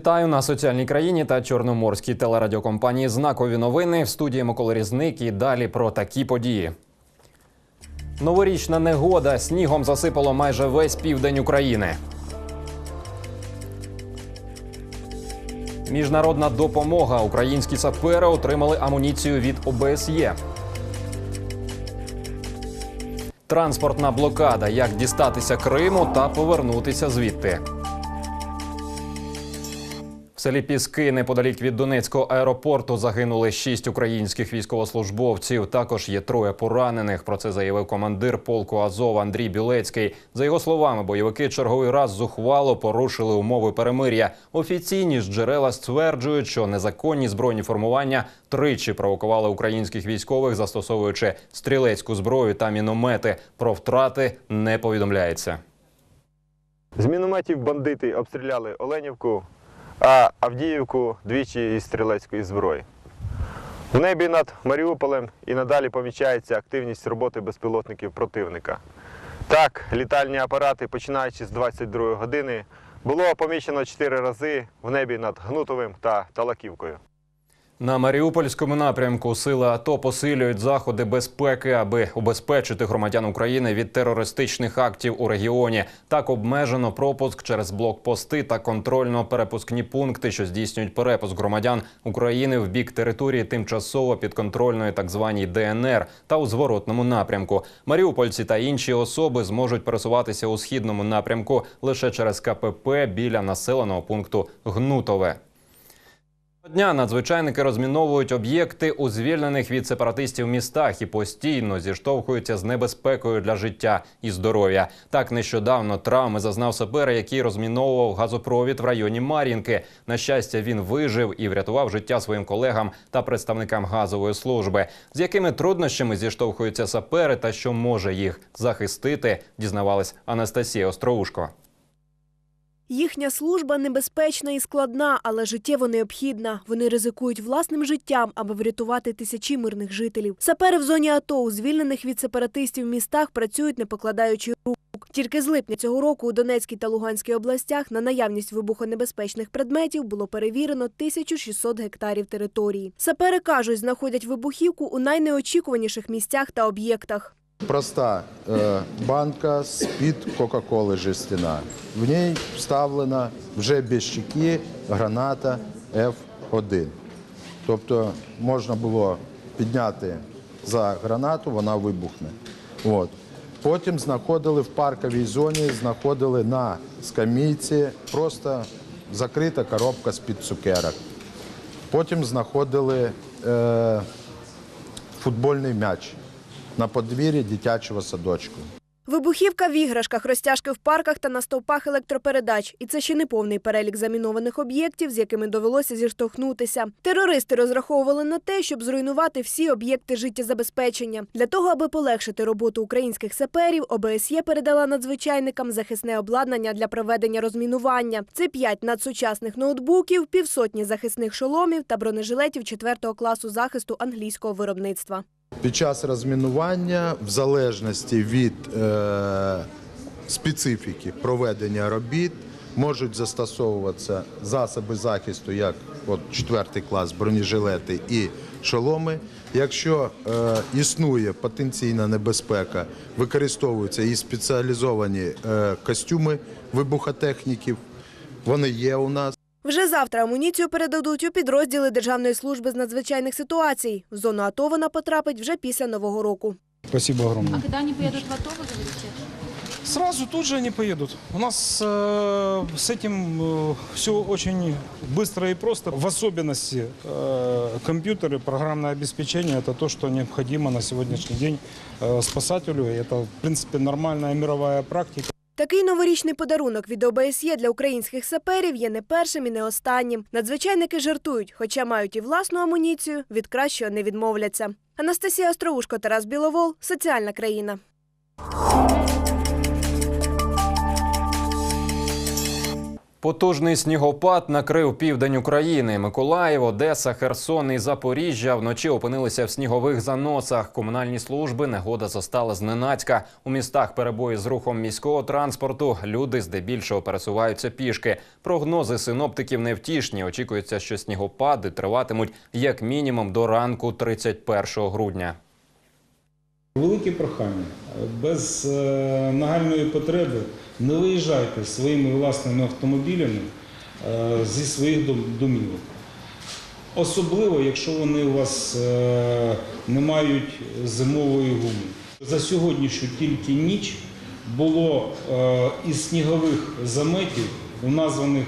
Вітаю на соціальній країні та чорноморській телерадіокомпанії Знакові новини в студії Микола Різник і далі про такі події. Новорічна негода снігом засипало майже весь південь України. Міжнародна допомога. Українські сапери отримали амуніцію від ОБСЄ. Транспортна блокада. Як дістатися Криму та повернутися звідти. В селі Піски неподалік від Донецького аеропорту загинули шість українських військовослужбовців. Також є троє поранених. Про це заявив командир полку Азов Андрій Білецький. За його словами, бойовики черговий раз зухвало порушили умови перемир'я. Офіційні ж джерела стверджують, що незаконні збройні формування тричі провокували українських військових, застосовуючи стрілецьку зброю та міномети. Про втрати не повідомляється. З мінометів бандити обстріляли Оленівку, а Авдіївку двічі із стрілецької зброї. В небі над Маріуполем і надалі помічається активність роботи безпілотників противника. Так, літальні апарати, починаючи з 22 години, було помічено 4 рази в небі над Гнутовим та Талаківкою. На Маріупольському напрямку сили АТО посилюють заходи безпеки, аби убезпечити громадян України від терористичних актів у регіоні. Так обмежено пропуск через блокпости та контрольно-перепускні пункти, що здійснюють перепуск громадян України в бік території тимчасово підконтрольної так званій ДНР та у зворотному напрямку. Маріупольці та інші особи зможуть пересуватися у східному напрямку лише через КПП біля населеного пункту Гнутове. Дня надзвичайники розміновують об'єкти у звільнених від сепаратистів містах і постійно зіштовхуються з небезпекою для життя і здоров'я. Так нещодавно травми зазнав сапер, який розміновував газопровід в районі Мар'їнки. На щастя, він вижив і врятував життя своїм колегам та представникам газової служби. З якими труднощами зіштовхуються сапери та що може їх захистити, дізнавалась Анастасія Остроушко. Їхня служба небезпечна і складна, але життєво необхідна. Вони ризикують власним життям, аби врятувати тисячі мирних жителів. Сапери в зоні АТО у звільнених від сепаратистів містах працюють, не покладаючи рук. Тільки з липня цього року у Донецькій та Луганській областях на наявність вибухонебезпечних предметів було перевірено 1600 гектарів території. Сапери кажуть, знаходять вибухівку у найнеочікуваніших місцях та об'єктах. Проста е, банка з-під Кока-Коли жестяна. В ній вставлена вже без щеки граната F1. Тобто можна було підняти за гранату, вона вибухне. От. Потім знаходили в парковій зоні, знаходили на скамійці просто закрита коробка з-під цукерок. Потім знаходили е, футбольний м'яч на подвір'ї дитячого садочку. Вибухівка в іграшках, розтяжки в парках та на стовпах електропередач. І це ще не повний перелік замінованих об'єктів, з якими довелося зіштовхнутися. Терористи розраховували на те, щоб зруйнувати всі об'єкти життєзабезпечення. Для того, аби полегшити роботу українських саперів, ОБСЄ передала надзвичайникам захисне обладнання для проведення розмінування. Це п'ять надсучасних ноутбуків, півсотні захисних шоломів та бронежилетів 4 класу захисту англійського виробництва. Під час розмінування, в залежності від е, специфіки проведення робіт, можуть застосовуватися засоби захисту, як от 4 клас, бронежилети і шоломи. Якщо е, існує потенційна небезпека, використовуються і спеціалізовані е, костюми вибухотехніків. Вони є у нас. Вже завтра амуніцію передадуть у підрозділи Державної служби з надзвичайних ситуацій. В зону АТО вона потрапить вже після Нового року. Спасибо огромное. А когда они поедут в АТО, вы говорите? Сразу тут же они поедут. У нас э, с этим все очень быстро и просто. В особенности э, компьютеры, программное обеспечение – это то, что необходимо на сегодняшний день э, спасателю. И это, в принципе, нормальная мировая практика. Такий новорічний подарунок від ОБСЄ для українських саперів є не першим і не останнім. Надзвичайники жартують, хоча мають і власну амуніцію, від кращого не відмовляться. Анастасія Остроушко, Тарас Біловол, соціальна країна. Потужний снігопад накрив південь України. Миколаїв, Одеса, Херсон і Запоріжжя вночі опинилися в снігових заносах. Комунальні служби негода застала зненацька. У містах перебої з рухом міського транспорту. Люди здебільшого пересуваються пішки. Прогнози синоптиків невтішні. Очікується, що снігопади триватимуть як мінімум до ранку 31 грудня. Велике прохання. Без е, нагальної потреби не виїжджайте своїми власними автомобілями е, зі своїх домівок. Особливо, якщо вони у вас е, не мають зимової гуми. За сьогоднішню тільки ніч було із снігових заметів у названих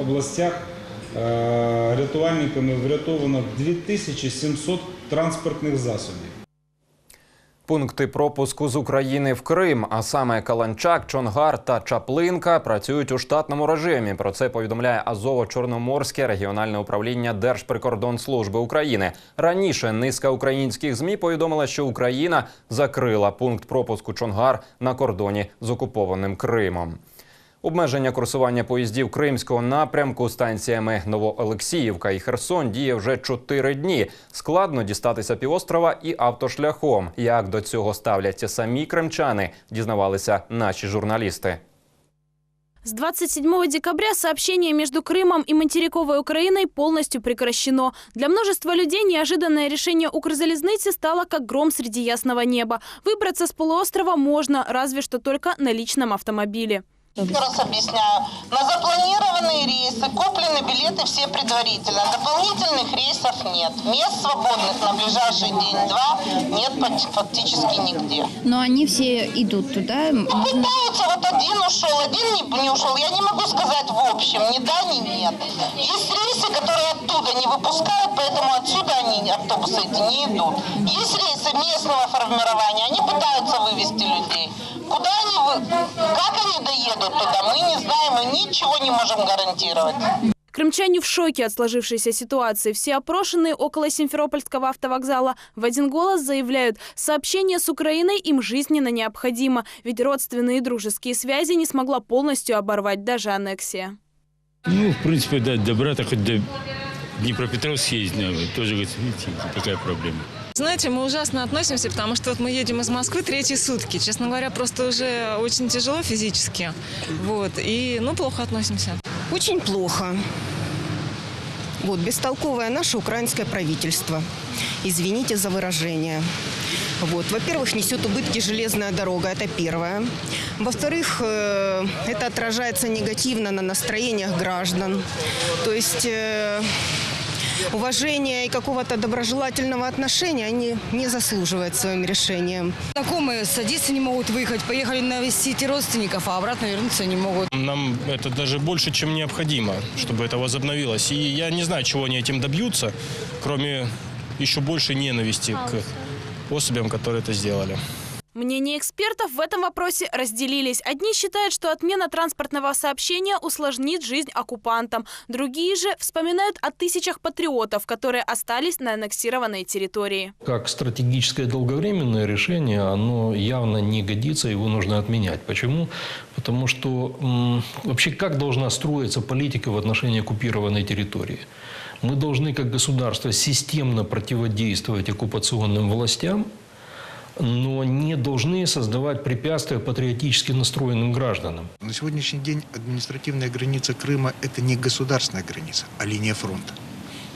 областях рятувальниками врятовано 2700 транспортних засобів. Пункти пропуску з України в Крим, а саме Каланчак, Чонгар та Чаплинка, працюють у штатному режимі. Про це повідомляє Азово-Чорноморське регіональне управління Держприкордонслужби України. Раніше низка українських змі повідомила, що Україна закрила пункт пропуску Чонгар на кордоні з окупованим Кримом. Обмеження курсування поїздів кримського напрямку станціями Новоолексіївка і Херсон діє вже чотири дні. Складно дістатися півострова і автошляхом. Як до цього ставляться самі кримчани, дізнавалися наші журналісти. С 27 декабря сообщение между Крымом и материковой Украиной полностью прекращено. Для множества людей неожиданное решение Укрзалезницы стало как гром среди ясного неба. Выбраться с полуострова можно, разве что только на личном автомобиле. Еще раз объясняю. На запланированные рейсы куплены билеты все предварительно. Дополнительных рейсов нет. Мест свободных на ближайший день-два нет фак- фактически нигде. Но они все идут туда. Можно... Пытаются, вот один ушел, один не, не ушел. Я не могу сказать в общем, ни да, ни нет. Есть рейсы, которые оттуда не выпускают, поэтому отсюда они, автобусы эти, не идут. Есть рейсы местного формирования, они пытаются вывести людей. Куда они, вы- как они туда, мы не знаем и ничего не можем гарантировать. Крымчане в шоке от сложившейся ситуации. Все опрошенные около Симферопольского автовокзала в один голос заявляют, сообщение с Украиной им жизненно необходимо, ведь родственные и дружеские связи не смогла полностью оборвать даже аннексия. Ну, в принципе, да, добра-то хоть до Днепропетровска съездить, тоже, говорит, видите, такая проблема. Знаете, мы ужасно относимся, потому что вот мы едем из Москвы третьи сутки. Честно говоря, просто уже очень тяжело физически. Вот. И, ну, плохо относимся. Очень плохо. Вот, бестолковое наше украинское правительство. Извините за выражение. Вот, во-первых, несет убытки железная дорога, это первое. Во-вторых, э, это отражается негативно на настроениях граждан. То есть э, уважения и какого-то доброжелательного отношения они не заслуживают своим решением. Знакомые садиться не могут выехать, поехали навестить родственников, а обратно вернуться не могут. Нам это даже больше, чем необходимо, чтобы это возобновилось. И я не знаю, чего они этим добьются, кроме еще большей ненависти к особям, которые это сделали. Мнения экспертов в этом вопросе разделились. Одни считают, что отмена транспортного сообщения усложнит жизнь оккупантам. Другие же вспоминают о тысячах патриотов, которые остались на аннексированной территории. Как стратегическое долговременное решение, оно явно не годится, его нужно отменять. Почему? Потому что вообще как должна строиться политика в отношении оккупированной территории? Мы должны как государство системно противодействовать оккупационным властям, но не должны создавать препятствия патриотически настроенным гражданам. На сегодняшний день административная граница Крыма – это не государственная граница, а линия фронта.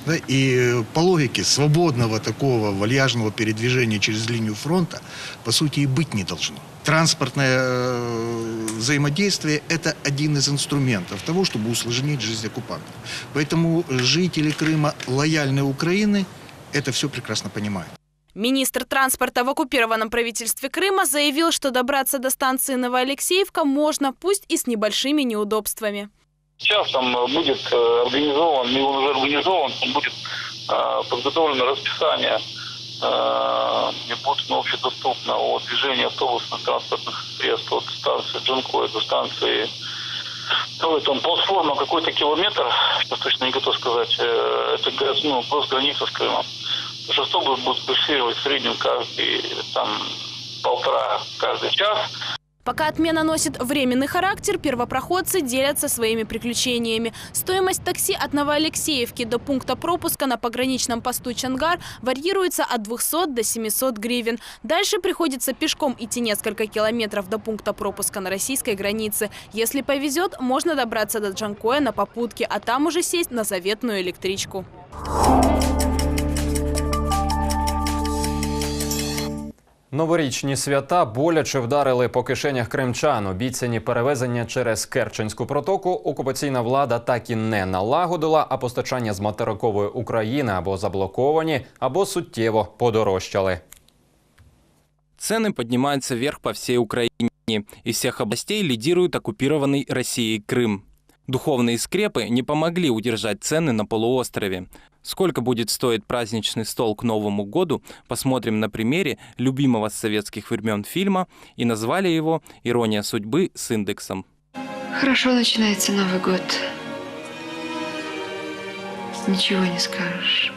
Да, и по логике свободного такого вальяжного передвижения через линию фронта, по сути, и быть не должно. Транспортное э, взаимодействие – это один из инструментов того, чтобы усложнить жизнь оккупантов. Поэтому жители Крыма, лояльные Украины, это все прекрасно понимают. Министр транспорта в оккупированном правительстве Крыма заявил, что добраться до станции Новоалексеевка можно, пусть и с небольшими неудобствами. Сейчас там э, будет э, организован, и он уже организован, там будет э, подготовлено расписание, где будет общедоступно о движении автобусных транспортных средств от станции Джанкой до станции ну, там платформа какой-то километр, сейчас точно не готов сказать, это ну, просто граница с Крымом. Автобус будет курсировать в среднем каждый там полтора каждый час. Пока отмена носит временный характер, первопроходцы делятся своими приключениями. Стоимость такси от Новоалексеевки до пункта пропуска на пограничном посту Чангар варьируется от 200 до 700 гривен. Дальше приходится пешком идти несколько километров до пункта пропуска на российской границе. Если повезет, можно добраться до Джанкоя на попутке, а там уже сесть на заветную электричку. Новорічні свята боляче вдарили по кишенях кримчан. Обіцяні перевезення через Керченську протоку окупаційна влада так і не налагодила, а постачання з материкової України або заблоковані, або суттєво подорожчали. Цены поднимаются вверх по всей Украине. Из всех областей лидирует оккупированный Россией Крым. Духовные скрепы не помогли удержать цены на полуострове. Сколько будет стоить праздничный стол к Новому году, посмотрим на примере любимого с советских времен фильма и назвали его «Ирония судьбы с индексом». Хорошо начинается Новый год. Ничего не скажешь.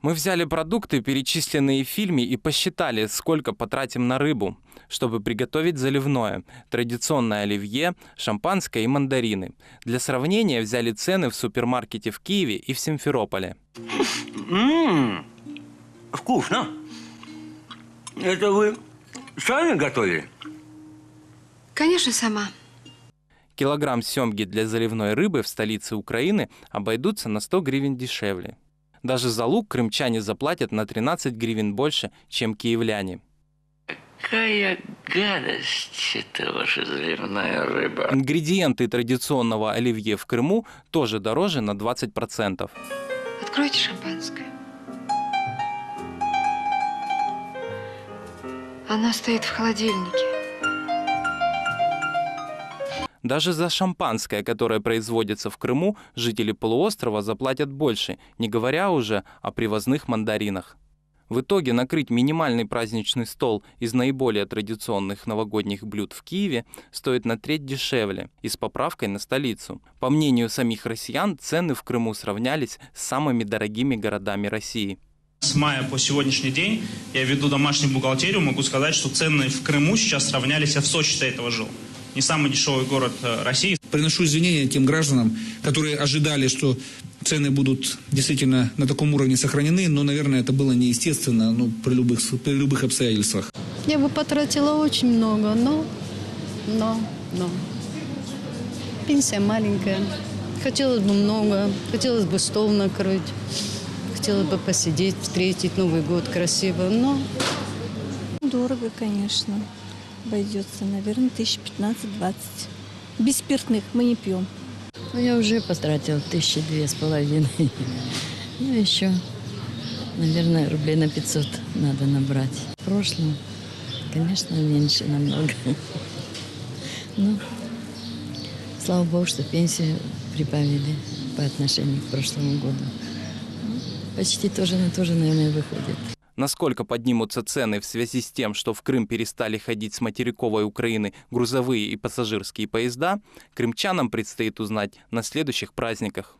Мы взяли продукты, перечисленные в фильме, и посчитали, сколько потратим на рыбу, чтобы приготовить заливное, традиционное оливье, шампанское и мандарины. Для сравнения взяли цены в супермаркете в Киеве и в Симферополе. Ммм, вкусно. Это вы сами готовили? Конечно, сама. Килограмм семги для заливной рыбы в столице Украины обойдутся на 100 гривен дешевле. Даже за лук крымчане заплатят на 13 гривен больше, чем киевляне. Какая гадость это ваша заливная рыба. Ингредиенты традиционного оливье в Крыму тоже дороже на 20%. Откройте шампанское. Оно стоит в холодильнике. Даже за шампанское, которое производится в Крыму, жители полуострова заплатят больше, не говоря уже о привозных мандаринах. В итоге накрыть минимальный праздничный стол из наиболее традиционных новогодних блюд в Киеве стоит на треть дешевле и с поправкой на столицу. По мнению самих россиян, цены в Крыму сравнялись с самыми дорогими городами России. С мая по сегодняшний день я веду домашнюю бухгалтерию, могу сказать, что цены в Крыму сейчас сравнялись, я в Сочи до этого жил. Не самый дешевый город э, России. Приношу извинения тем гражданам, которые ожидали, что цены будут действительно на таком уровне сохранены, но, наверное, это было неестественно ну, при, любых, при любых обстоятельствах. Я бы потратила очень много, но, но, но. Пенсия маленькая. Хотелось бы много, хотелось бы стол накрыть, хотелось бы посидеть, встретить Новый год красиво, но... Дорого, конечно. Обойдется, наверное, тысяч 15-20. Без спиртных мы не пьем. Ну, я уже потратила тысячи две с половиной. Ну, еще, наверное, рублей на 500 надо набрать. В прошлом, конечно, меньше намного. Ну, слава богу, что пенсию прибавили по отношению к прошлому году. Ну, Почти тоже на то же, наверное, выходит. Насколько поднимутся цены в связи с тем, что в Крым перестали ходить с материковой Украины грузовые и пассажирские поезда, крымчанам предстоит узнать на следующих праздниках.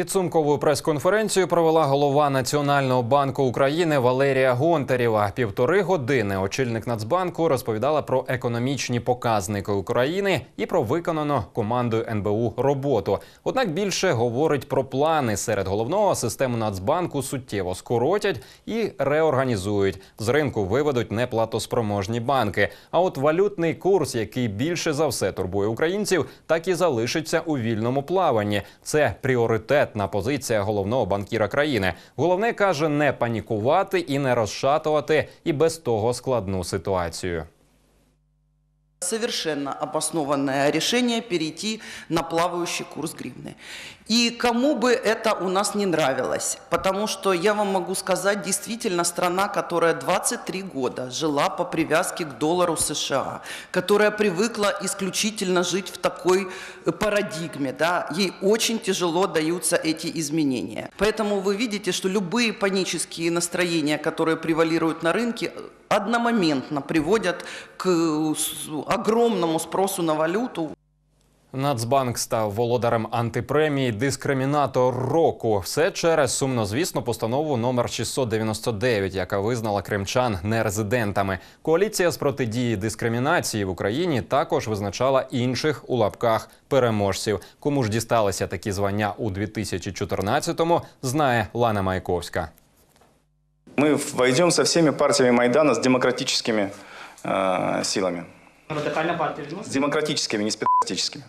Підсумкову прес-конференцію провела голова Національного банку України Валерія Гонтарєва. Півтори години очільник Нацбанку розповідала про економічні показники України і про виконану командою НБУ роботу. Однак більше говорить про плани серед головного систему Нацбанку суттєво скоротять і реорганізують. З ринку виведуть неплатоспроможні банки. А от валютний курс, який більше за все турбує українців, так і залишиться у вільному плаванні. Це пріоритет пріоритетна позиція головного банкіра країни. Головне каже не панікувати і не розшатувати і без того складну ситуацію. Совершенно обоснованное решение перейти на плавающий курс гривны. И кому бы это у нас не нравилось, потому что я вам могу сказать, действительно страна, которая 23 года жила по привязке к доллару США, которая привыкла исключительно жить в такой парадигме, да, ей очень тяжело даются эти изменения. Поэтому вы видите, что любые панические настроения, которые превалируют на рынке, одномоментно приводят к огромному спросу на валюту. Нацбанк став володарем антипремії Дискримінатор року. Все через сумнозвісну постанову номер 699, яка визнала кримчан нерезидентами. Коаліція з протидії дискримінації в Україні також визначала інших у лапках переможців. Кому ж дісталися такі звання у 2014-му, знає Лана Майковська. Мы войдем со всеми партиями Майдана, с демократическими э, силами. Радикальна партія С демократическими, не с пи***тическими.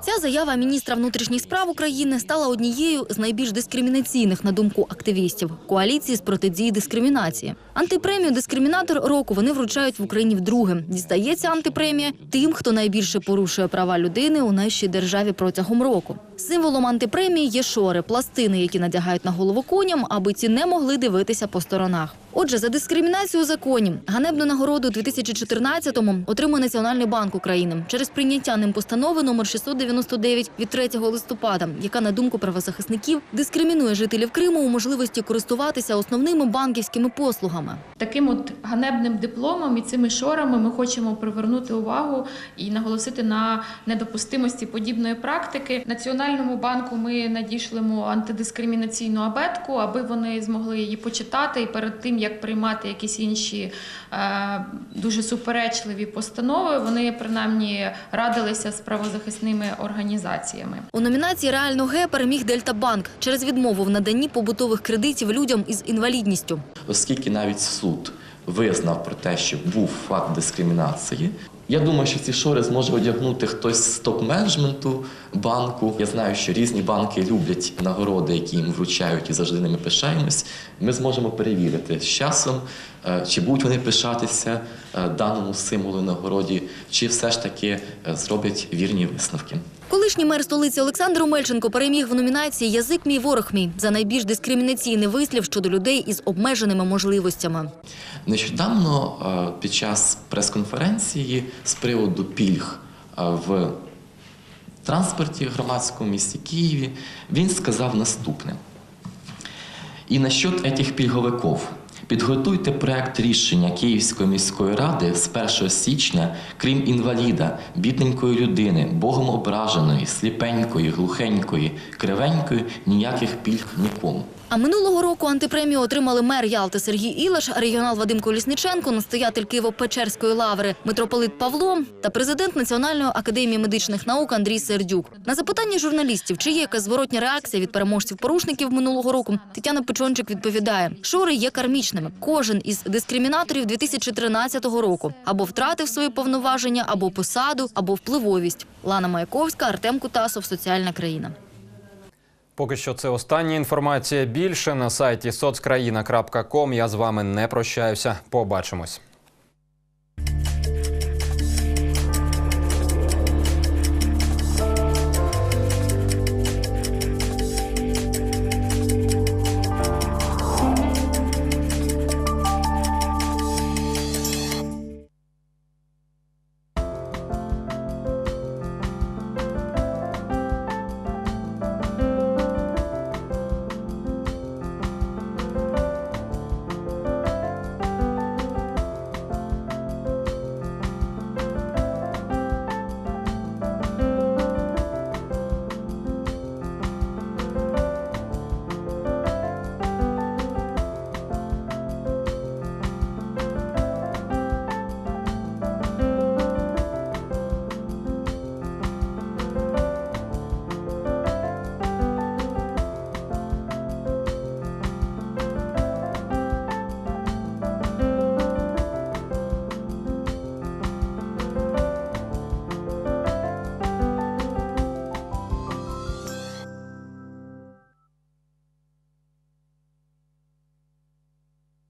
Ця заява міністра внутрішніх справ України стала однією з найбільш дискримінаційних на думку активістів коаліції з протидії дискримінації. Антипремію дискримінатор року вони вручають в Україні вдруге. Дістається антипремія тим, хто найбільше порушує права людини у нашій державі протягом року. Символом антипремії є шори, пластини, які надягають на голову коням, аби ці не могли дивитися по сторонах. Отже, за дискримінацію у законі ганебну нагороду у 2014-му отримує Національний банк України через прийняття ним постанови номер 699 від 3 листопада, яка, на думку правозахисників, дискримінує жителів Криму у можливості користуватися основними банківськими послугами. Таким от ганебним дипломом і цими шорами ми хочемо привернути увагу і наголосити на недопустимості подібної практики. Національному банку ми надішлемо антидискримінаційну абетку, аби вони змогли її почитати і перед тим як приймати якісь інші е, дуже суперечливі постанови, вони принаймні радилися з правозахисними організаціями. У номінації Реально Г переміг Дельтабанк через відмову в наданні побутових кредитів людям із інвалідністю. оскільки навіть суд визнав про те, що був факт дискримінації. Я думаю, що ці шори зможе одягнути хтось з топ-менеджменту банку. Я знаю, що різні банки люблять нагороди, які їм вручають, і завжди ними пишаємось. Ми зможемо перевірити з часом, чи будуть вони пишатися е, даному символу нагороді, чи все ж таки е, зроблять вірні висновки. Колишній мер столиці Олександр Омельченко переміг в номінації Язик мій ворог мій за найбільш дискримінаційний вислів щодо людей із обмеженими можливостями. Нещодавно е, під час прес-конференції з приводу пільг е, в транспорті громадському місті Києві він сказав наступне. І насчет этих пільговиків. Підготуйте проект рішення Київської міської ради з 1 січня, крім інваліда, бідненької людини, богом ображеної, сліпенької, глухенької, кривенької, ніяких пільг нікому. А минулого року антипремію отримали мер Ялти Сергій Ілаш, регіонал Вадим Колісниченко, настоятель Києво-Печерської лаври митрополит Павло та президент Національної академії медичних наук Андрій Сердюк. На запитання журналістів, чи є якась зворотня реакція від переможців-порушників минулого року, Тетяна Печончик відповідає: шори є кармічними. Кожен із дискримінаторів 2013 року або втратив свої повноваження, або посаду, або впливовість. Лана Маяковська, Артем Кутасов, Соціальна країна. Поки що це остання інформація. Більше на сайті соцкраїна.ком. Я з вами не прощаюся. Побачимось.